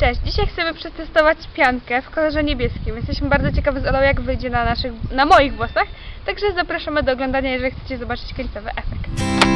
Cześć, dzisiaj chcemy przetestować piankę w kolorze niebieskim. Jesteśmy bardzo ciekawi z Olą, jak wyjdzie na naszych, na moich włosach. Także zapraszamy do oglądania, jeżeli chcecie zobaczyć końcowy efekt.